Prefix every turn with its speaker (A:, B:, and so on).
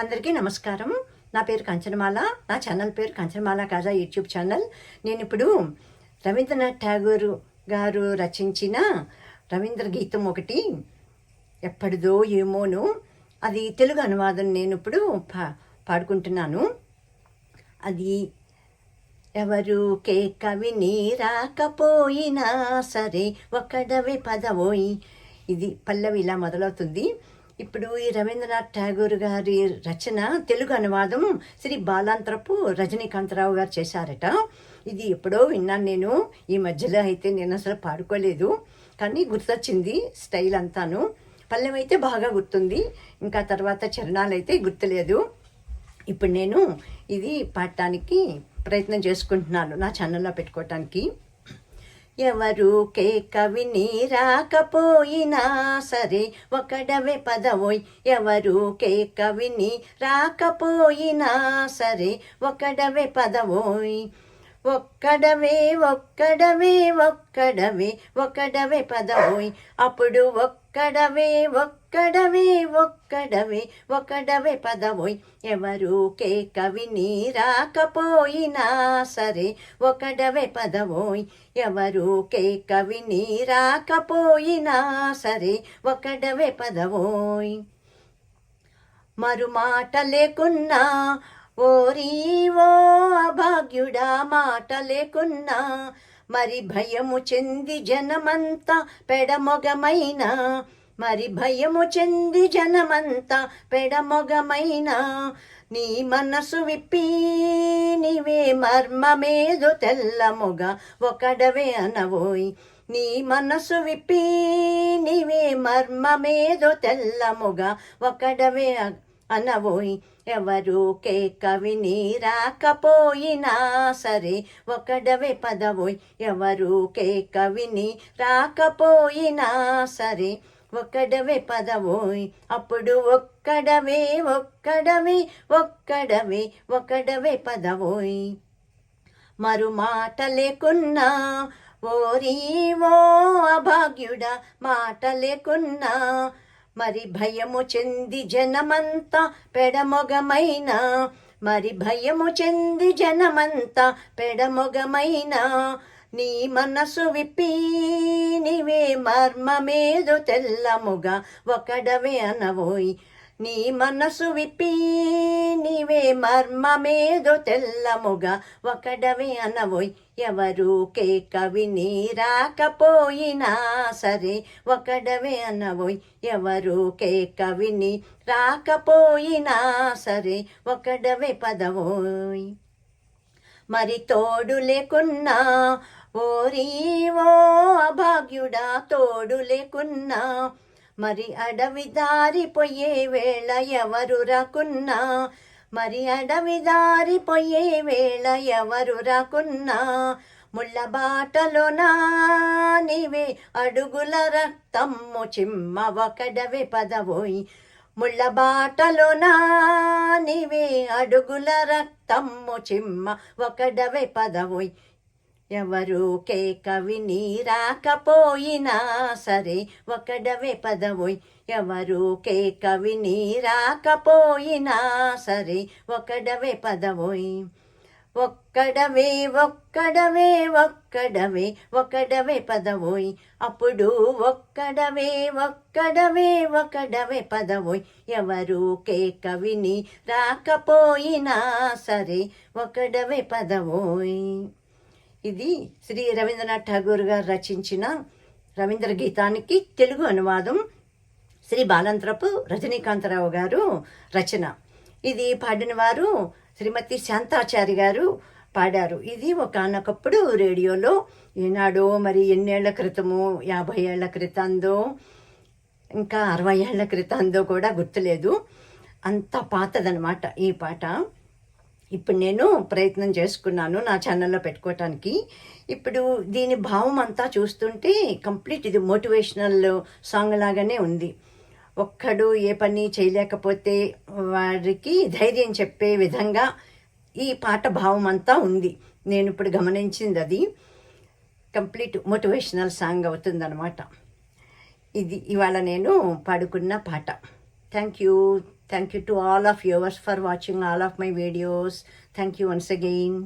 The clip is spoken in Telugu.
A: అందరికీ నమస్కారం. నా పేరు కంచనమాల. నా ఛానల్ పేరు కంచనమాల కాజా యూట్యూబ్ ఛానల్. నేను ఇప్పుడు రవీంద్రనాథ్ ఠాగూర్ గారు రచించిన రవీంద్ర గీతం ఒకటి ఎప్పటిదో ఏమోను. అది తెలుగు అనువాదం నేను ఇప్పుడు పా పాడుకుంటున్నాను. అది ఎవరు కే కవిని రాకపోయినా సరే ఒక్కడవే పదవోయి. ఇది పల్లవి ఇలా మొదలవుతుంది. ఇప్పుడు ఈ రవీంద్రనాథ్ ఠాగూర్ గారి రచన తెలుగు అనువాదం శ్రీ బాలాంతరపు రజనీకాంతరావు గారు చేశారట. ఇది ఎప్పుడో విన్నాను నేను. ఈ మధ్యలో అయితే నేను అసలు పాడుకోలేదు. కానీ గుర్తొచ్చింది స్టైల్ అంతాను. పల్లెం అయితే బాగా గుర్తుంది. ఇంకా తర్వాత చరణాలు అయితే గుర్తులేదు. ఇప్పుడు నేను ఇది పాడటానికి ప్రయత్నం చేసుకుంటున్నాను నా ఛానల్లో పెట్టుకోవటానికి. ఎవరు కే కవిని రాకపోయినా సరే ఒకడవే పదవోయ్. ఎవరు కే కవిని రాకపోయినా సరే ఒకడవే పదవోయ్. ఒక్కడవే ఒక్కడవే ఒక్కడవే ఒక్కడవే పదవోయ్. అప్పుడు ఒక్కడవే ఒక్కడవే ఒక్కడవే ఒకడవే పదవోయ్ ఎవరు కే కవిని రాకపోయినా సరే ఒకడవే పదవోయ్ ఎవరు కే కవిని రాకపోయినా సరే ఒకడవే పదవోయ్ మరుమాట లేకున్నా ఓరి ఓ అభాగ్యుడా మాట లేకున్నా మరి భయము చెంది జనమంతా పెడమొగమైన మరి భయము చెంది జనమంతా పెడమొగమైన నీ మనసు విప్పి నీవే మర్మమేదు తెల్లముగ ఒకడవే అనవోయ్ నీ మనసు విప్పి నీవే మర్మమేదో తెల్లముగా ఒకడవే అనవోయ్ ఎవరు కే కవిని రాకపోయినా సరే ఒకడవే పదవోయ్ ఎవరు కే కవిని రాకపోయినా సరే ఒక్కడవే పదవోయ్ అప్పుడు ఒక్కడవే ఒక్కడవే ఒక్కడవే ఒకడవే పదవోయ్ మరు మాట లేకున్నా ఓరి ఓ అభాగ్యుడా మాట లేకున్నా మరి భయము చెంది జనమంతా పెడమొగమైన మరి భయము చెంది జనమంతా పెడమొగమైన నీ మనసు విప్పి నీవే మర్మమేదు తెల్లముగా ఒకడవే అనవోయ్ నీ మనసు విప్పి నీవే మర్మమేదో తెల్లముగా ఒకడవే అనవోయ్ ఎవరు కే కవిని రాకపోయినా సరే ఒకడవే అనవోయ్ ఎవరు కే కవిని రాకపోయినా సరే ఒకడవే పదవోయ్ మరి తోడు లేకున్నా ఓరి ఓ అభాగ్యుడా తోడు లేకున్నా మరి అడవి దారిపోయే వేళ ఎవరు రాకున్నా మరి అడవి దారిపోయే వేళ ఎవరు రాకున్నా ముళ్ళ బాటలోనా నీవే అడుగుల రక్తమ్ము చిమ్మ ఒకడవే పదవోయి ముళ్ళ బాటలో నానివే అడుగుల రక్తమ్ము చిమ్మ ఒకడవే పదవోయ్ ఎవరు కే విని రాకపోయినా సరే ఒకడవే పదవోయ్ ఎవరు కే విని రాకపోయినా సరే ఒకడవే పదవోయ్ ఒక్కడమే ఒక్కడవే ఒక్కడమే ఒకడవే పదవోయ్ అప్పుడు ఒక్కడవే ఒక్కడవే ఒకడవే పదవోయ్ ఎవరుకే కవిని రాకపోయినా సరే ఒకడవే పదవోయ్ ఇది శ్రీ రవీంద్రనాథ్ ఠాగూర్ గారు రచించిన రవీంద్ర గీతానికి తెలుగు అనువాదం శ్రీ బాలంత్రపు రజనీకాంతరావు గారు రచన. ఇది పాడిన వారు శ్రీమతి శాంతాచారి గారు పాడారు. ఇది ఒకనొకప్పుడు రేడియోలో ఈనాడో మరి ఎన్నేళ్ళ క్రితమో యాభై ఏళ్ళ క్రితందో ఇంకా అరవై ఏళ్ళ క్రితందో కూడా గుర్తులేదు. అంత పాతదనమాట ఈ పాట. ఇప్పుడు నేను ప్రయత్నం చేసుకున్నాను నా ఛానల్లో పెట్టుకోవటానికి ఇప్పుడు దీని భావం అంతా చూస్తుంటే కంప్లీట్ ఇది మోటివేషనల్ సాంగ్ లాగానే ఉంది. ఒక్కడు ఏ పని చేయలేకపోతే వారికి ధైర్యం చెప్పే విధంగా ఈ పాట భావం అంతా ఉంది. నేను ఇప్పుడు గమనించింది అది. కంప్లీట్ మోటివేషనల్ సాంగ్ అవుతుందన్నమాట. ఇది ఇవాళ నేను పాడుకున్న పాట. Thank you thank you to all of yours for watching all of my videos thank you once again